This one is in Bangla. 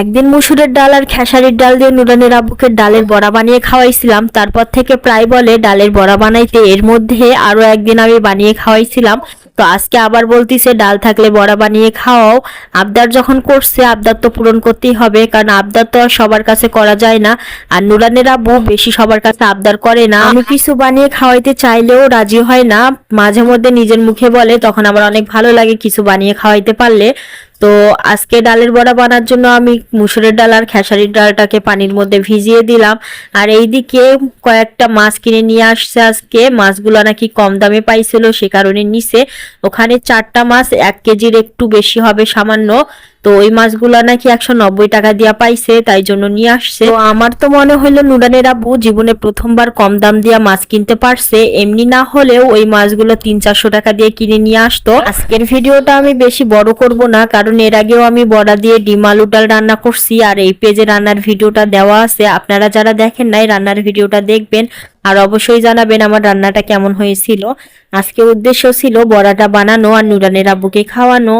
একদিন মুসুরের ডাল আর খেসারির ডাল দিয়ে নুরানের আব্বুকে ডালের বড়া বানিয়ে খাওয়াইছিলাম। তারপর থেকে প্রায় বলে, ডালের বড়া বানাইতে এর মধ্যে আরও একদিন আমি বানিয়ে খাওয়াইছিলাম। তো আজকে আবার বলতিছে, ডাল থাকলে বড়া বানিয়ে খাওয়াও। আবদার যখন করছে, আবদার তো পূরণ করতেই হবে, কারণ আবদার তো আর সবার কাছে করা যায় না। আর নুরানের আব্বু বেশি সবার কাছে আবদার করে না। আমি কিছু বানিয়ে খাওয়াইতে চাইলেও রাজি হয় না। মাঝে মধ্যে নিজের মুখে বলে, তখন আমার অনেক ভালো লাগে কিছু বানিয়ে খাওয়াইতে পারলে। তো আজকে ডালের বড়া বানার জন্য আমি মুসুরের ডাল আর খেসারির ডালটাকে পানির মধ্যে ভিজিয়ে দিলাম। আর এইদিকে কয়েকটা মাছ কিনে নিয়ে আসছে আজকে। মাছগুলো নাকি কম দামে পাইছিল, সে কারণে নিছে। ওখানে চারটা মাছ এক কেজির একটু বেশি হবে সামান্য। তো ওই মাছগুলো নাকি একশো নব্বই টাকা দিয়া পাইছে, তাই জন্য নিয়ে আসছে। তো আমার তো মনে হইল নুডানের আব্বু জীবনে প্রথমবার কম দাম দিয়া মাছ কিনতে পারছে, এমনি না হলেও ওই মাছগুলো তিন চারশো টাকা দিয়ে কিনে নিয়ে আসতো। আজকের ভিডিওটা আমি বেশি বড় করব না, কারণ এর আগেও আমি বড়া দিয়ে ডিম আলু ডাল রান্না করছি, আর এই পেজে রান্নার ভিডিওটা দেওয়া আছে। আপনারা যারা দেখেন নাই, রান্নার ভিডিওটা দেখবেন, আর অবশ্যই জানাবেন আমার রান্নাটা কেমন হয়েছিল। আজকে উদ্দেশ্য ছিল বড়াটা বানানো আর নুরানের আব্বুকে খাওয়ানো।